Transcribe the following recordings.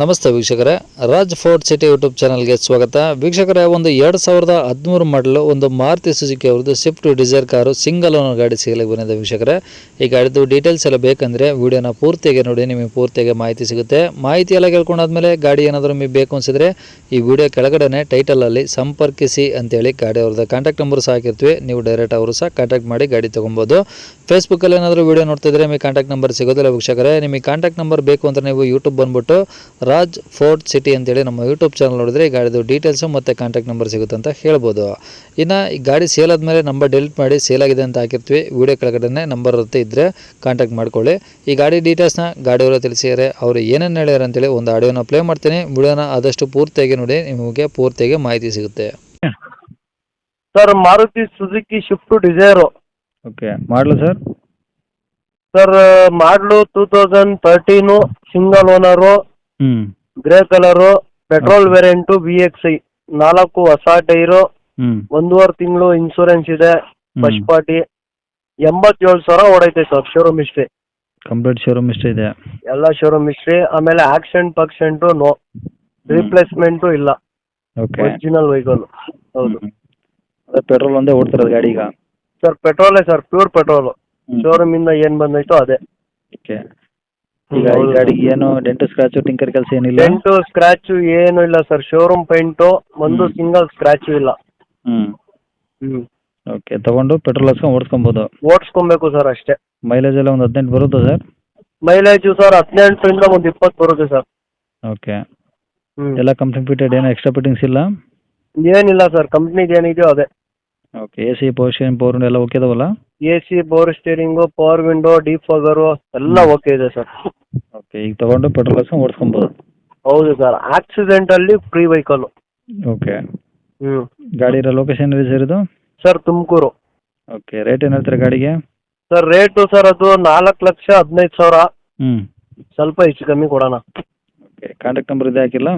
ನಮಸ್ತೆ ವೀಕ್ಷಕರೇ. Raj fort city YouTube ಚಾನಲ್ಗೆ ಸ್ವಾಗತ. ವೀಕ್ಷಕರೇ, ಒಂದು ಎರಡು ಸಾವಿರದ ಹದಿಮೂರು ಮಾಡಲು ಒಂದು ಮಾರುತಿ ಸುಜುಕಿ ಅವ್ರದ್ದು Swift Dzire car single owner ಗಾಡಿ ಸಿಗಲಿಕ್ಕೆ ಬಂದಿದೆ ವೀಕ್ಷಕರೇ. ಈ ಗಾಡಿದು ಡೀಟೇಲ್ಸ್ ಎಲ್ಲ ಬೇಕಂದರೆ ವೀಡಿಯೋನ ಪೂರ್ತಿಯಾಗಿ ನೋಡಿ, ನಿಮಗೆ ಪೂರ್ತಿಯಾಗಿ ಮಾಹಿತಿ ಸಿಗುತ್ತೆ. ಮಾಹಿತಿ ಎಲ್ಲ ಕೇಳ್ಕೊಂಡಾದ್ಮೇಲೆ ಗಾಡಿ ಏನಾದರೂ ನಿಮಗೆ ಬೇಕು ಅನಿಸಿದ್ರೆ ಈ ವಿಡಿಯೋ ಕೆಳಗಡೆ ಟೈಟಲಲ್ಲಿ ಸಂಪರ್ಕಿಸಿ ಅಂತೇಳಿ ಗಾಡಿ ಅವ್ರದ್ದು ಕಾಂಟ್ಯಾಕ್ಟ್ ನಂಬರ್ ಸಹ ಹಾಕಿರ್ತೀವಿ. ನೀವು ಡೈರೆಕ್ಟ್ ಅವರು ಸಹ ಕಾಂಟ್ಯಾಕ್ಟ್ ಮಾಡಿ ಗಾಡಿ ತೊಗೊಬೋದು. ಫೇಸ್ಬುಕ್ಕಲ್ಲಿ ಏನಾದರೂ ವೀಡಿಯೋ ನೋಡ್ತಿದ್ರೆ ನಿಮಗೆ ಕಾಂಟ್ಯಾಕ್ಟ್ ನಂಬರ್ ಸಿಗೋದಿಲ್ಲ ವೀಕ್ಷಕರೇ. ನಿಮಗೆ ಕಾಂಟ್ಯಾಕ್ಟ್ ನಂಬರ್ ಬೇಕು ಅಂದರೆ ನೀವು ಯೂಟ್ಯೂಬ್ ಬಂದುಬಿಟ್ಟು ರಾಜ್ ಫೋರ್ಟ್ ಸಿಟಿ ಅಂತೇಳಿ ನಮ್ಮ ಯೂಟ್ಯೂಬ್ ಚಾನಲ್ ನೋಡಿದ್ರೆ ಈ ಗಾಡಿದು ಡೀಟೇಲ್ಸು ಮತ್ತು ಕಾಂಟ್ಯಾಕ್ಟ್ ನಂಬರ್ ಸಿಗುತ್ತೆ ಅಂತ ಹೇಳ್ಬೋದು. ಇನ್ನು ಈ ಗಾಡಿ ಸೇಲ್ ಆದಮೇಲೆ ನಂಬರ್ ಡೆಲಿಟ್ ಮಾಡಿ ಸೇಲ್ ಆಗಿದೆ ಅಂತ ಹಾಕಿರ್ತೀವಿ. ವಿಡಿಯೋ ಕೆಳಗಡೆ ನಂಬರ್ ಇರುತ್ತೆ ಇದ್ದರೆ ಕಾಂಟ್ಯಾಕ್ಟ್ ಮಾಡ್ಕೊಳ್ಳಿ. ಈ ಗಾಡಿ ಡೀಟೇಲ್ಸ್ನ ಗಾಡಿಯವರು ತಿಳಿಸಿದರೆ ಅವರು ಏನೇನು ಹೇಳ್ಯಾರ ಅಂತೇಳಿ ಒಂದು ಆಡಿಯೋನ ಪ್ಲೇ ಮಾಡ್ತೀನಿ. ವಿಡಿಯೋನ ಆದಷ್ಟು ಪೂರ್ತಿಯಾಗಿ ನೋಡಿ ನಿಮಗೆ ಪೂರ್ತಿಯಾಗಿ ಮಾಹಿತಿ ಸಿಗುತ್ತೆ. Sir Maruti Suzuki Swift Dzire okay model sir sir model two thousand thirteen single owner ಹ್ಞೂ grey colour petrol variant B X I ನಾಲ್ಕು ಹೊಸ ಟೈರು ಒಂದೂವರೆ ತಿಂಗಳು ಇನ್ಶೂರೆನ್ಸ್ ಇದೆ ಫಸ್ಟ್ ಪಾರ್ಟಿ ಎಂಬತ್ತೇಳು ಸಾವಿರ ಓಡೈತೆ sir showroom history complete showroom ಇಷ್ಟ ಇದೆ. ಎಲ್ಲ ಶೋರೂಮ್ ಹಿಸ್ಟ್ರಿ ಆಮೇಲೆ ಆಕ್ಸಿಡೆಂಟ್ ಪಕ್ಸೆಂಟ್ ನೋ ರಿಪ್ಲೇಸ್ಮೆಂಟು ಇಲ್ಲ. ಓಕೆ ಒರಿಜಿನಲ್ ವೆಹಿಕಲ್ ಹೌದು. ಪೆಟ್ರೋಲ್ ಒಂದೇ ಓಡ್ತಿರೋದು ಗಾಡಿ ಈಗ. ಸರ್ ಪೆಟ್ರೋಲೇ ಸರ್ ಪ್ಯೂರ್ ಪೆಟ್ರೋಲ್ ಶೋರೂಮ್ ಇಂದ ಏನ್ ಬಂದೈತೋ ಅದೇ. ಓಕೆ ಈಗ ಈ. ಗಾಡಿಗೆ ಏನು ಡೆಂಟು ಸ್ಕ್ರಾಚು ಟಿಂಕರ್ ಕೆಲಸ ಏನಿಲ್ಲ? ಡೆಂಟು ಸ್ಕ್ರಾಚು ಏನು ಇಲ್ಲ ಸರ್ ಶೋರೂಮ್ ಪೈಂಟು ಒಂದು ಹ್ಮ್. ಸಿಂಗಲ್ ಸ್ಕ್ರಾಚು ಇಲ್ಲ. ಹ್ಞೂ ಹ್ಮ್. ಓಕೆ ತಗೊಂಡು ಪೆಟ್ರೋಲ್ ಹಾಕ್ಸ್ಕೊಂಡು ಓಡಿಸ್ಕೊಬೋದು. ಓಡಿಸ್ಕೊಬೇಕು ಸರ್ ಅಷ್ಟೇ. ಮೈಲೇಜ್ ಎಲ್ಲ ಒಂದು ಹದಿನೆಂಟು ಬರುತ್ತೆ ಸರ್ ಮೈಲೇಜು ಸರ್ ಹದಿನೆಂಟರಿಂದ ಒಂದು ಇಪ್ಪತ್ತು ಬರುತ್ತೆ ಸರ್ ಓಕೆ ಹ್ಮ್. ಎಲ್ಲ ಕಂಪ್ನಿ ಫಿಟೆಡ್ ಏನೋ ಎಕ್ಸ್ಟ್ರಾ ಫಿಟ್ಟಿಂಗ್ಸ್ ಇಲ್ಲ? ಏನಿಲ್ಲ ಸರ್ ಕಂಪ್ನಿದು ಏನಿದೆಯೋ ಅದೇ. Okay A C power steering power ಎಲ್ಲ ಓಕೆ ಇದಾವಲ್ಲ? A C power steering power window defogger ಎಲ್ಲ ಓಕೆ ಇದೆ ಸರ್ ಓಕೆ ಈಗ ತಗೊಂಡು ಪೆಟ್ರೋಲ್ ಹಾಕ್ಸ್ಕೊಂಡು ಓಡಿಸ್ಕೊಬೋದು. ಹೌದು ಸರ್ ಆಕ್ಸಿಡೆಂಟ್ ಅಲ್ಲಿ ಫ್ರೀ ವೆಹಿಕಲ್ ಓಕೆ ಹ್ಮ್. ಗಾಡಿ ಇರೋ ಲೊಕೇಶನ್ ಎಲ್ಲಿ ಸರ್ ಇದು? ಸರ್ ತುಮಕೂರು. ಓಕೆ ರೇಟ್ ಏನು ಹೇಳ್ತೀರಾ ಗಾಡಿಗೆ? ಸರ್ ರೇಟು ಸರ್ ಅದು ನಾಲ್ಕು ಲಕ್ಷ ಹದಿನೈದು ಸಾವಿರ. ಹ್ಞೂ ಸ್ವಲ್ಪ ಹೆಚ್ಚು ಕಮ್ಮಿ ಕೊಡೋಣ. ಓಕೆ ಕಾಂಟ್ಯಾಕ್ಟ್ ನಂಬರ್ ಇದೆ ಹಾಕಿಲ್ಲ?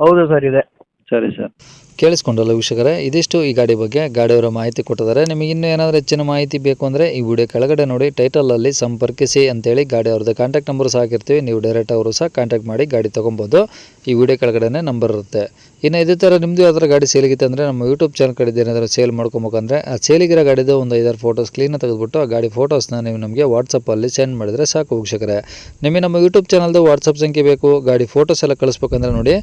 ಹೌದು ಸರ್ ಇದೆ. ಸರಿ ಸರ್ ಕೇಳಿಸ್ಕೊಂಡಲ್ಲ ವೀಕ್ಷಕರೇ, ಇದಿಷ್ಟು ಈ ಗಾಡಿ ಬಗ್ಗೆ ಗಾಡಿಯವರ ಮಾಹಿತಿ ಕೊಟ್ಟಿದ್ದಾರೆ. ನಿಮಗೆ ಇನ್ನೂ ಏನಾದರೂ ಹೆಚ್ಚಿನ ಮಾಹಿತಿ ಬೇಕು ಅಂದರೆ ಈ ವಿಡಿಯೋ ಕೆಳಗಡೆ ನೋಡಿ ಟೈಟಲಲ್ಲಿ ಸಂಪರ್ಕಿಸಿ ಅಂತೇಳಿ ಗಾಡಿ ಅವ್ರದ್ದು ಕಾಂಟ್ಯಾಕ್ಟ್ ನಂಬರ್ ಸಹ ಹಾಕಿರ್ತೀವಿ. ನೀವು ಡೈರೆಕ್ಟ್ ಅವರು ಸಹ ಕಾಂಟ್ಯಾಕ್ಟ್ ಮಾಡಿ ಗಾಡಿ ತೊಗೊಬೋದು. ಈ ವಿಡಿಯೋ ಕೆಳಗಡೆ ನಂಬರ್ ಇರುತ್ತೆ. ಇನ್ನು ಇದೇ ಥರ ನಿಮ್ಮದು ಯಾವ್ದಾರ ಗಾಡಿ ಸೇಲಿಗಿತ್ತು ಅಂದರೆ ನಮ್ಮ ಯೂಟ್ಯೂಬ್ ಚಾನಲ್ ಕಡೆದು ಏನಾದರೂ ಸೇಲ್ ಮಾಡ್ಕೊಬೇಕಂದ್ರೆ, ಆ ಸೇಲಿಗಿರೋ ಗಾಡಿದು ಒಂದು ಐದಾರು ಫೋಟೋಸ್ ಕ್ಲೀನಾಗಿ ತೆಗೆದುಬಿಟ್ಟು ಆ ಗಾಡಿ ಫೋಟೋಸ್ನ ನೀವು ನಮಗೆ ವಾಟ್ಸಪ್ಪಲ್ಲಿ ಸೆಂಡ್ ಮಾಡಿದರೆ ಸಾಕು ವೀಕ್ಷಕರೇ. ನಿಮಗೆ ನಮ್ಮ ಯೂಟ್ಯೂಬ್ ಚಾನಲ್ದು ವಾಟ್ಸಪ್ ಸಂಖ್ಯೆ ಬೇಕು, ಗಾಡಿ ಫೋಟೋಸ್ ಎಲ್ಲ ಕಳಿಸ್ಬೇಕಂದ್ರೆ ನೋಡಿ.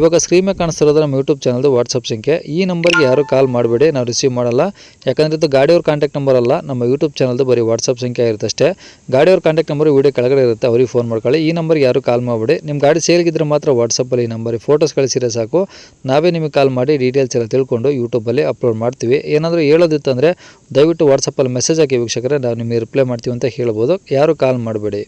ಇವಾಗ ಸ್ಕ್ರೀನ್ ಮೇಲೆ ಕಾಣಿಸ್ತಿರೋದು ನಮ್ಮ ಯೂಟ್ಯೂಬ್ ಚಾನಲ್ದು ವಾಟ್ಸಪ್ ಸಂಖ್ಯೆ. ಈ ನಂಬರ್ಗೆ ಯಾರು ಕಾಲ್ ಮಾಡಬೇಡಿ, ನಾವು ರಿಸೀವ್ ಮಾಡಲ್ಲ. ಯಾಕಂದರೆ ಇದು ಗಾಡಿಯವ್ರ ಕಾಂಟ್ಯಾಕ್ಟ್ ನಂಬರ್ ಅಲ್ಲ, ನಮ್ಮ ಯೂಟ್ಯೂಬ್ ಚಾನಲ್ದು ಬರೀ ವಾಟ್ಸಪ್ ಸಂಖ್ಯೆ ಇರುತ್ತೆ ಅಷ್ಟೇ. ಗಾಡಿಯವ್ರ ಕಾಂಟ್ಯಾಕ್ಟ್ ನಂಬರ್ ವೀಡಿಯೋ ಕೆಳಗಡೆ ಇರುತ್ತೆ, ಅವ್ರಿಗೆ ಫೋನ್ ಮಾಡ್ಕೊಳ್ಳಿ. ಈ ನಂಬರ್ಗೆ ಯಾರು ಕಾಲ್ ಮಾಡಬೇಡಿ ನಿಮ್ಮ ಗಾಡಿ ಸೇಲ್ಗಿದ್ರೆ ಮಾತ್ರ ವಾಟ್ಸಪ್ಪಲ್ಲಿ ಈ ನಂಬರಿಗೆ ಫೋಟೋಸ್ ಕಳಿಸಿದ್ರೆ ಸಾಕು. ನಾವೇ ನಿಮಗೆ ಕಾಲ್ ಮಾಡಿ ಡೀಟೇಲ್ಸ್ ಎಲ್ಲ ತಿಳ್ಕೊಂಡು ಯೂಟ್ಯೂಬಲ್ಲಿ ಅಪ್ಲೋಡ್ ಮಾಡ್ತೀವಿ. ಏನಾದರೂ ಹೇಳೋದಿತ್ತಂದರೆ ದಯವಿಟ್ಟು ವಾಟ್ಸಪ್ಪಲ್ಲಿ ಮೆಸೇಜ್ ಹಾಕಿ ವೀಕ್ಷಕರೇ, ನಾವು ನಿಮಗೆ ರಿಪ್ಲೈ ಮಾಡ್ತೀವಿ ಅಂತ ಹೇಳ್ಬೋದು. ಯಾರು ಕಾಲ್ ಮಾಡಬೇಡಿ.